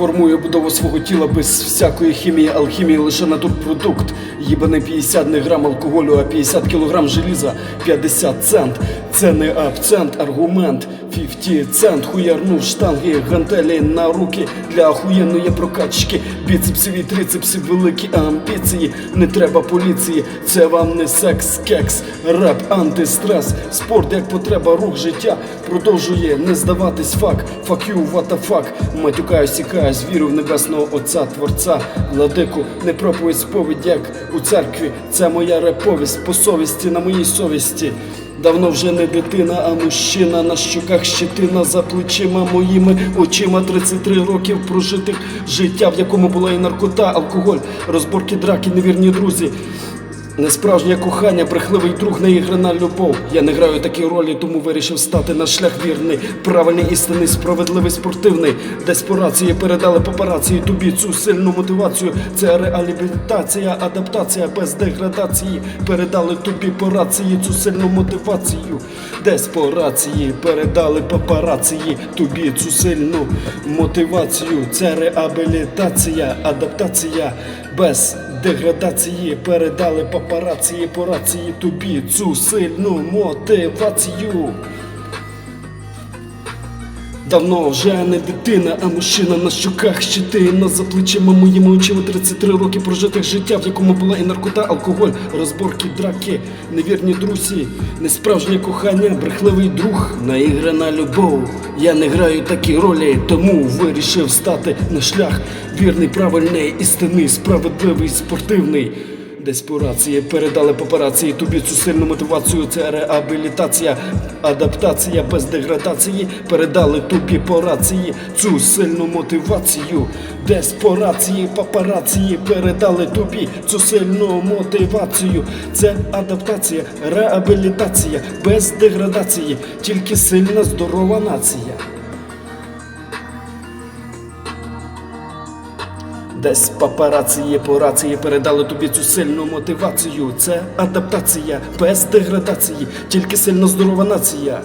Формує будову свого тіла без всякої хімії, алхімії, лише натурпродукт. не 50 не грам алкоголю, а 50 кілограм желіза, 50 цент. Це не абцент, аргумент. 50 цент хуярнув штанги, гантелі на руки для охуєнної прокачки. Біцепсів і трицепсів, великі амбіції. Не треба поліції, це вам не секс, кекс, реп, антистрес, спорт як потреба, рух життя продовжує не здаватись фак. You, what the fuck Матюкаюсь, сікаюсь, вірю в небесного Отця, Творця, владику, не проповідь сповідь, як у церкві. Це моя реповість по совісті на моїй совісті. Давно вже не дитина, а мужчина. На щоках щетина за плечима моїми. Очима 33 років прожитих. Життя, в якому була і наркота, алкоголь, розборки драки, невірні друзі. Несправжнє кохання, брехливий друг, неіграна любов. Я не граю такі ролі, тому вирішив стати на шлях вірний, правильний, істинний, справедливий, спортивний. Десь по рації передали папарації тобі цю сильну мотивацію. Це реабілітація, адаптація без деградації. Передали тобі по рації цю сильну мотивацію. Десь по рації передали папарації тобі цю сильну мотивацію. Це реабілітація, адаптація без деградації передали папарації по рації тобі цю сильну мотивацію. Давно вже не дитина, а мужчина на щоках щетина за плечима моїми очима 33 роки прожитих життя, в якому була і наркота, алкоголь, розборки, драки, невірні друзі, несправжнє кохання, брехливий друг, наіграна любов. Я не граю такі ролі, тому вирішив стати на шлях. Вірний, правильний, істинний, справедливий, спортивний. Десь по рації передали папарації тобі цю сильну мотивацію. Це реабілітація, адаптація без деградації. Передали тобі по рації цю сильну мотивацію. Десь по рації папарації передали тобі цю сильну мотивацію. Це адаптація, реабілітація без деградації, тільки сильна здорова нація. Десь папарації по рації передали тобі цю сильну мотивацію. Це адаптація без деградації, тільки сильно здорова нація.